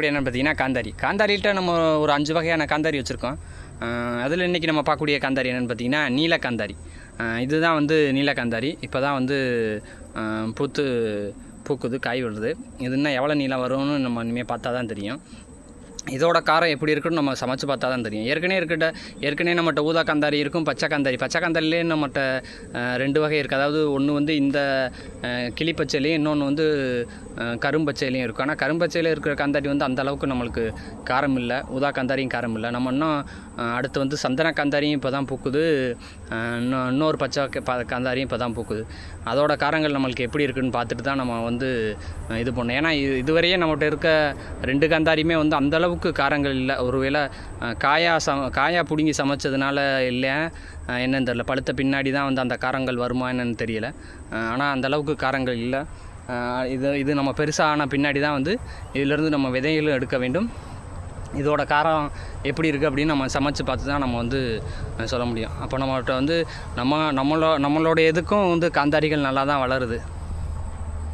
கூட என்னென்னு பார்த்தீங்கன்னா காந்தாரி. காந்தாரிகிட்ட நம்ம ஒரு அஞ்சு வகையான காந்தாரி வச்சுருக்கோம். அதில் இன்றைக்கி நம்ம பார்க்கக்கூடிய காந்தாரி என்னென்னு பார்த்தீங்கன்னா நீலக்காந்தாரி இதுதான் வந்து நீலக்காந்தாரி இப்போ தான் வந்து பூத்து பூக்குது காய் விடுறது இது இன்னும் எவ்வளோ நீளம் வரும்னு நம்ம இனிமேல் பார்த்தா தான் தெரியும். இதோட காரம் எப்படி இருக்குன்னு நம்ம சமைச்சு பார்த்தா தான் தெரியும். ஏற்கனவே இருக்கிட்ட ஏற்கனவே நம்மகிட்ட ஊதா காந்தாரி இருக்கும் பச்சை காந்தாரி. பச்சை காந்தாரிலே நம்மகிட்ட ரெண்டு வகை இருக்குது அதாவது ஒன்று வந்து இந்த கிளிப்பச்சையிலையும் இன்னொன்று வந்து கரும்பச்சையிலையும் இருக்கும். ஆனால் கரும்பச்சையில் இருக்கிற காந்தாரி வந்து அந்த அளவுக்கு நம்மளுக்கு காரம் இல்லை. ஊதா காந்தாரியும் காரம் இல்லை. நம்ம இன்னும் அடுத்து வந்து சந்தன காந்தாரியும் இப்போ தான் பூக்குது இன்னும் இன்னொரு பச்சை க- ப- காந்தாரியும் இப்போ தான் பூக்குது. அதோட காரங்கள் நம்மளுக்கு எப்படி இருக்குன்னு பார்த்துட்டு தான் நம்ம வந்து இது பண்ணோம். ஏன்னா இது இதுவரையே நம்மகிட்ட இருக்க ரெண்டு காந்தாரியுமே வந்து அந்தளவுக்கு அளவுக்கு காரங்கள் இல்லை. ஒருவேளை காயா சம காயா பிடுங்கி சமைச்சதுனால இல்லை என்னன்னு தெரில பழுத்த பின்னாடி தான் வந்து அந்த காரங்கள் வருமா என்னன்னு தெரியல. ஆனால் அந்த அளவுக்கு காரங்கள் இல்லை. இது இது நம்ம பெருசாக ஆன பின்னாடி தான் வந்து இதிலேருந்து நம்ம விதைகளும் எடுக்க வேண்டும். இதோட காரம் எப்படி இருக்குது அப்படின்னு நம்ம சமைச்சு பார்த்து தான் நம்ம வந்து சொல்ல முடியும். அப்போ நம்மகிட்ட வந்து நம்ம நம்மளோ நம்மளோட இதுக்கும் வந்து காந்தாரிகள் நல்லா தான் வளருது.